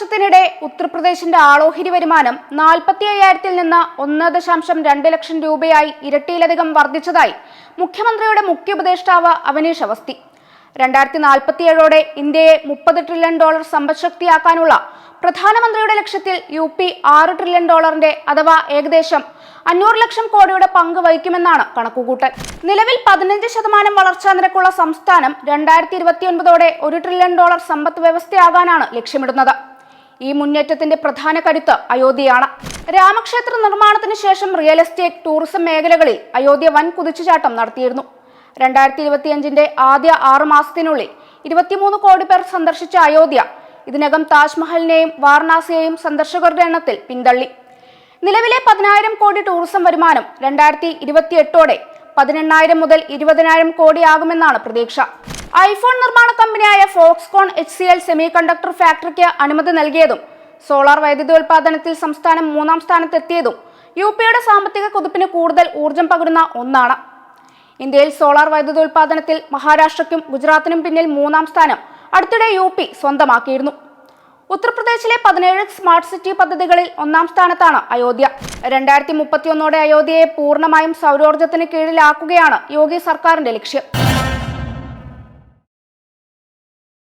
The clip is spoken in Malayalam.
വർഷത്തിനിടെ ഉത്തർപ്രദേശിന്റെ ആളോഹരി വരുമാനം നാൽപ്പത്തി അയ്യായിരത്തിൽ നിന്ന് ഒന്ന് ദശാംശം രണ്ട് ലക്ഷം രൂപയായി ഇരട്ടിയിലധികം വർദ്ധിച്ചതായി മുഖ്യമന്ത്രിയുടെ മുഖ്യ ഉപദേഷ്ടാവ് അവനീഷ് അവസ്തി രണ്ടായിരത്തി നാൽപ്പത്തിയേഴോടെ ഇന്ത്യയെ മുപ്പത് ട്രില്യൺ ഡോളർ സമ്പദ്ശക്തിയാക്കാനുള്ള പ്രധാനമന്ത്രിയുടെ ലക്ഷ്യത്തിൽ യു പി ആറ് ട്രില്യൺ ഡോളറിന്റെ അഥവാ ഏകദേശം അഞ്ഞൂറ് ലക്ഷം കോടിയുടെ പങ്ക് വഹിക്കുമെന്നാണ് കണക്കുകൂട്ടൽ. നിലവിൽ പതിനഞ്ച് ശതമാനം വളർച്ചാ നിരക്കുള്ള സംസ്ഥാനം രണ്ടായിരത്തി ഇരുപത്തിയൊൻപതോടെ ഒരു ട്രില്യൺ ഡോളർ സമ്പദ് വ്യവസ്ഥയാകാനാണ് ലക്ഷ്യമിടുന്നത്. ഈ മുന്നേറ്റത്തിന്റെ പ്രധാന കരുത്ത് അയോധ്യയാണ്. രാമക്ഷേത്ര നിർമ്മാണത്തിന് ശേഷം റിയൽ എസ്റ്റേറ്റ് ടൂറിസം മേഖലകളിൽ അയോധ്യ വൻ കുതിച്ചുചാട്ടം നടത്തിയിരുന്നു. രണ്ടായിരത്തി ഇരുപത്തിയഞ്ചിന്റെ ആദ്യ ആറു മാസത്തിനുള്ളിൽ ഇരുപത്തിമൂന്ന് കോടി പേർ സന്ദർശിച്ച അയോധ്യ ഇതിനകം താജ്മഹലിനെയും വാരണാസിയെയും സന്ദർശകരുടെ എണ്ണത്തിൽ പിന്തള്ളി. നിലവിലെ പതിനായിരം കോടി ടൂറിസം വരുമാനം രണ്ടായിരത്തി ഇരുപത്തിയെട്ടോടെ പതിനെണ്ണായിരം മുതൽ ഇരുപതിനായിരം കോടിയാകുമെന്നാണ് പ്രതീക്ഷ. ഐഫോൺ നിർമ്മാണ കമ്പനിയായ Foxconn H C L semiconductor ഫാക്ടറിക്ക് അനുമതി നൽകിയതും സോളാർ വൈദ്യുതി ഉൽപ്പാദനത്തിൽ സംസ്ഥാനം മൂന്നാം സ്ഥാനത്തെത്തിയതും യു പിയുടെ സാമ്പത്തിക കുതിപ്പിന് കൂടുതൽ ഊർജം പകരുന്ന ഒന്നാണ്. ഇന്ത്യയിൽ സോളാർ വൈദ്യുതി ഉൽപ്പാദനത്തിൽ മഹാരാഷ്ട്രയ്ക്കും ഗുജറാത്തിനും പിന്നിൽ മൂന്നാം സ്ഥാനം അടുത്തിടെ യു പി സ്വന്തമാക്കിയിരുന്നു. ഉത്തർപ്രദേശിലെ പതിനേഴ് സ്മാർട്ട് സിറ്റി പദ്ധതികളിൽ ഒന്നാം സ്ഥാനത്താണ് അയോധ്യ. രണ്ടായിരത്തി മുപ്പത്തിയൊന്നോടെ അയോധ്യയെ പൂർണമായും സൗരോർജത്തിന് കീഴിലാക്കുകയാണ് യോഗി സർക്കാരിന്റെ ലക്ഷ്യം.